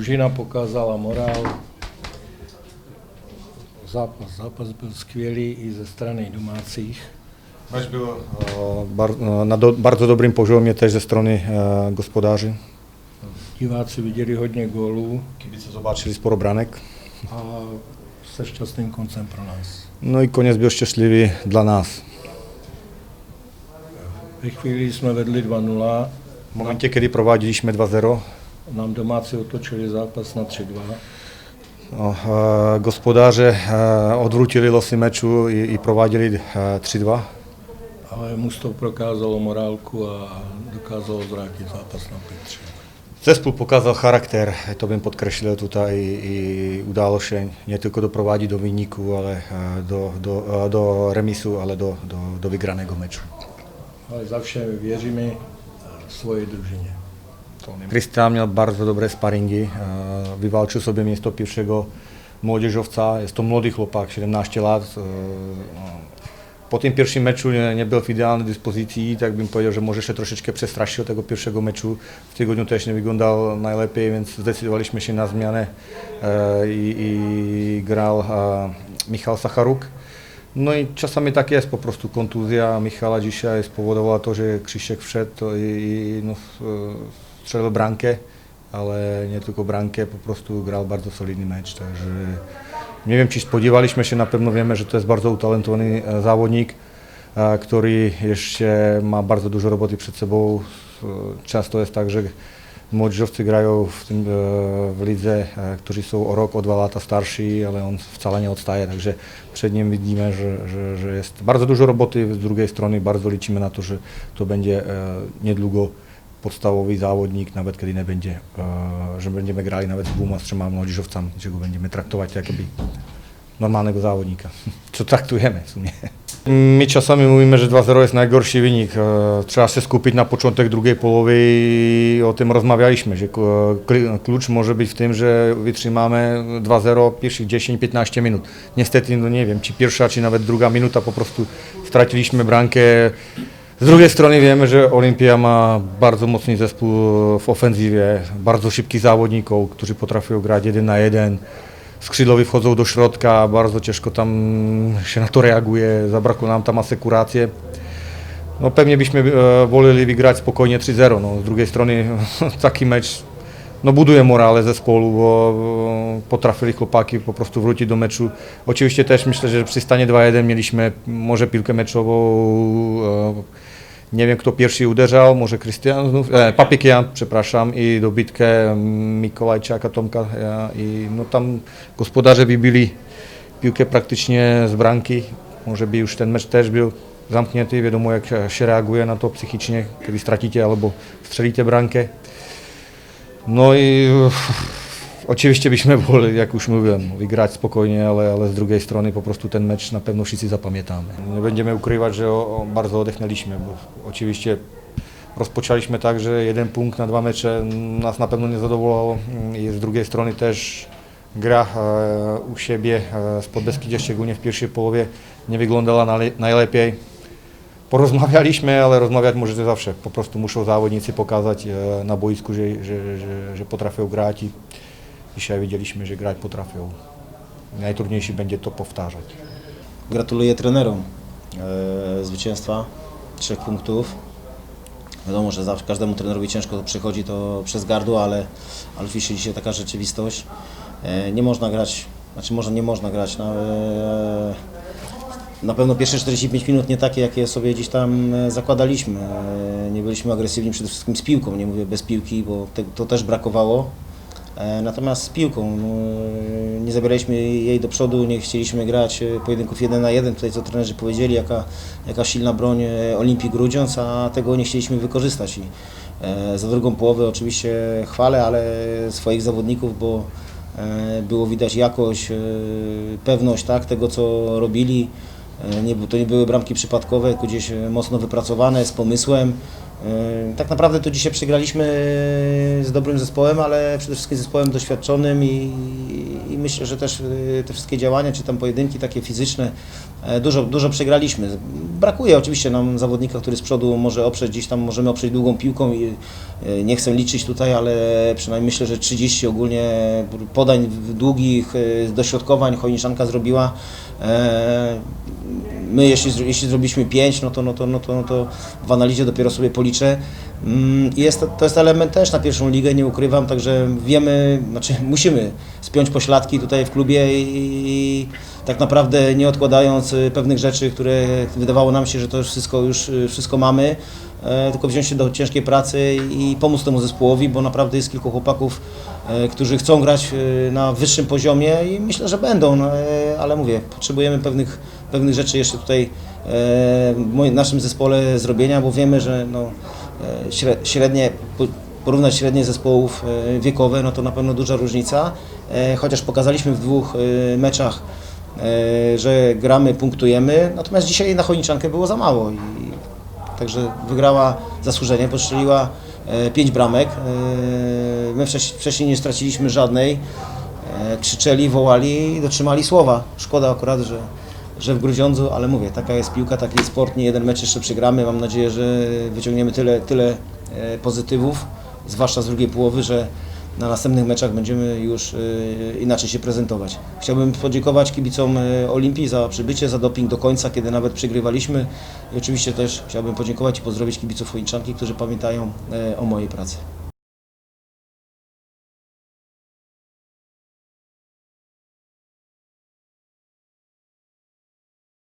družina pokázala morál. Zápas, zápas byl skvělý i ze strany domácích. Mecz był e, bar, e, na do, bardzo dobrym poziomie też ze strony e, gospodarzy. Diváci viděli hodně gólů Kibice zobaczyli sporo branek. a se šťastným koncem pro nás. No i koniec był szczęśliwy dla nas. Ve chvíli jsme vedli 2-0, W momencie, kiedy prowadziliśmy 2-0, nám domácí otočili zápas na 3-2. no, e, gospodarze e, odwrócili losy meczu i, i prowadzili e, 3-2. Ale mužstvo prokázalo morálku a dokázalo zvrátit zápas na 5-3. Zespół pokazał charakter, to bym podkreślił tutaj i udało się nie tylko doprowadzić do wyniku, ale do, do, do remisu, ale do, do, do wygranego meczu. Ale za vše věříme eh, svojej družině. Krystian miał bardzo dobre sparingi, e, wywalczył sobie miejsce pierwszego młodzieżowca, jest to młody chłopak, 17 lat. e, no. Po tym pierwszym meczu nie, nie był w idealnej dyspozycji, tak bym powiedział, że może jeszcze troszeczkę przestraszył tego pierwszego meczu. W tygodniu też nie wyglądał najlepiej, więc zdecydowaliśmy się na zmianę e, i, i grał Michał Sacharuk. No i czasami tak jest, po prostu kontuzja Michała dzisiaj spowodowała to, że Krzysiek wszedł i, i no, strzelił bramkę, ale nie tylko bramkę, po prostu grał bardzo solidny mecz, także nie wiem, czy spodziewaliśmy się, na pewno wiemy, że to jest bardzo utalentowany e, zawodnik, e, który jeszcze ma bardzo dużo roboty przed sobą. E, Często jest tak, że młodzieżowcy grają w, tym, w lidze, którzy są o rok, o dwa lata starsi, ale on wcale nie odstaje, także przed nim widzimy, że, że, że jest bardzo dużo roboty, z drugiej strony bardzo liczymy na to, że to będzie niedługo podstawowy zawodnik, nawet kiedy nie będzie, e, że będziemy grali nawet z dwoma, z trzema młodzieżowcami, że go będziemy traktować jak jakby normalnego zawodnika, co traktujemy w sumie. My czasami mówimy, że 2-0 jest najgorszy wynik. E, Trzeba się skupić na początek drugiej połowy i o tym rozmawialiśmy, że kl- klucz może być w tym, że wytrzymamy 2-0 pierwszych 10-15 minut. Niestety, no nie wiem, czy pierwsza, czy nawet druga minuta po prostu straciliśmy bramkę. Z drugiej strony wiemy, że Olimpia ma bardzo mocny zespół w ofensywie, bardzo szybkich zawodników, którzy potrafią grać jeden na jeden. Skrzydłowi wchodzą do środka, bardzo ciężko tam się na to reaguje, zabrakło nam tam asekuracji. No pewnie byśmy e, woleli wygrać spokojnie 3-0. No, z drugiej strony taki mecz no, buduje morale zespołu, bo potrafili chłopaki po prostu wrócić do meczu. Oczywiście też myślę, że przy stanie 2-1 mieliśmy może piłkę meczową. E, nie wiem kto pierwszy uderzał, może Krystian znów, e, przepraszam, i dobitkę Mikołajczaka, Tomka e, i no tam gospodarze wybili piłkę praktycznie z bramki. Może by już ten mecz też był zamknięty, wiadomo jak się reaguje na to psychicznie, kiedy stracicie albo strzelicie bramkę. No i oczywiście byśmy woleli, jak już mówiłem, wygrać spokojnie, ale, ale z drugiej strony po prostu ten mecz na pewno wszyscy zapamiętamy. Nie będziemy ukrywać, że o, bardzo odetchnęliśmy, bo oczywiście rozpoczęliśmy tak, że jeden punkt na dwa mecze nas na pewno nie zadowalało i z drugiej strony też gra e, u siebie e, z Podbeskidzia, szczególnie w pierwszej połowie, nie wyglądała najlepiej. Porozmawialiśmy, ale rozmawiać możecie zawsze. Po prostu muszą zawodnicy pokazać e, na boisku, że, że, że, że potrafią grać i dzisiaj widzieliśmy, że grać potrafią. Najtrudniejszy będzie to powtarzać. Gratuluję trenerom e, zwycięstwa, trzech punktów. Wiadomo, że zawsze każdemu trenerowi ciężko to przychodzi to przez gardło, ale, ale oczywiście dzisiaj taka rzeczywistość. E, nie można grać, znaczy może nie można grać. No, e, na pewno pierwsze 45 minut nie takie, jakie sobie gdzieś tam e, zakładaliśmy. E, Nie byliśmy agresywni przede wszystkim z piłką, nie mówię bez piłki, bo te, to też brakowało. E, Natomiast z piłką no, nie zabieraliśmy jej do przodu, nie chcieliśmy grać pojedynków jeden na jeden. Tutaj co trenerzy powiedzieli, jaka, jaka silna broń Olimpii Grudziądz, a tego nie chcieliśmy wykorzystać. I za drugą połowę oczywiście chwalę, ale swoich zawodników, bo było widać jakość, pewność tak, tego co robili. E, Nie, to nie były bramki przypadkowe, tylko gdzieś e, mocno wypracowane, z pomysłem. E, Tak naprawdę to dzisiaj przegraliśmy z dobrym zespołem, ale przede wszystkim zespołem doświadczonym i, i myślę, że też te wszystkie działania, czy tam pojedynki takie fizyczne, dużo, dużo przegraliśmy. brakuje oczywiście nam zawodnika, który z przodu może oprzeć, gdzieś tam możemy oprzeć długą piłką i e, nie chcę liczyć tutaj, ale przynajmniej myślę, że 30 ogólnie podań długich, e, dośrodkowań Chojniczanka zrobiła. E, My jeśli, jeśli zrobiliśmy 5, no to, no, to, no, to, no to w analizie dopiero sobie policzę. Mm, jest to, jest element też na pierwszą ligę, nie ukrywam, także wiemy, znaczy musimy spiąć pośladki tutaj w klubie i, i tak naprawdę nie odkładając y, pewnych rzeczy, które wydawało nam się, że to już wszystko, już y, wszystko mamy, e, tylko wziąć się do ciężkiej pracy i pomóc temu zespołowi, bo naprawdę jest kilku chłopaków, e, którzy chcą grać e, na wyższym poziomie i myślę, że będą, no, ale mówię, potrzebujemy pewnych, pewnych rzeczy jeszcze tutaj w naszym zespole zrobienia, bo wiemy, że no, średnie, po- porównać średnie zespołów e, wiekowe, no to na pewno duża różnica, e, chociaż pokazaliśmy w dwóch e, meczach, e, że gramy, punktujemy, natomiast dzisiaj na Chojniczankę było za mało i Także wygrała zasłużenie, postrzeliła e, pięć bramek. E, my wcześniej, nie straciliśmy żadnej. E, krzyczeli, wołali dotrzymali słowa. Szkoda akurat, że, że w Grudziądzu, ale mówię, taka jest piłka, taki jest sport, nie jeden mecz jeszcze przegramy. Mam nadzieję, że wyciągniemy tyle, tyle e, pozytywów, zwłaszcza z drugiej połowy, że na następnych meczach będziemy już e, inaczej się prezentować. Chciałbym podziękować kibicom e, Olimpii za przybycie, za doping do końca, kiedy nawet przegrywaliśmy. I oczywiście też chciałbym podziękować i pozdrowić kibiców Chojniczanki, którzy pamiętają o mojej pracy.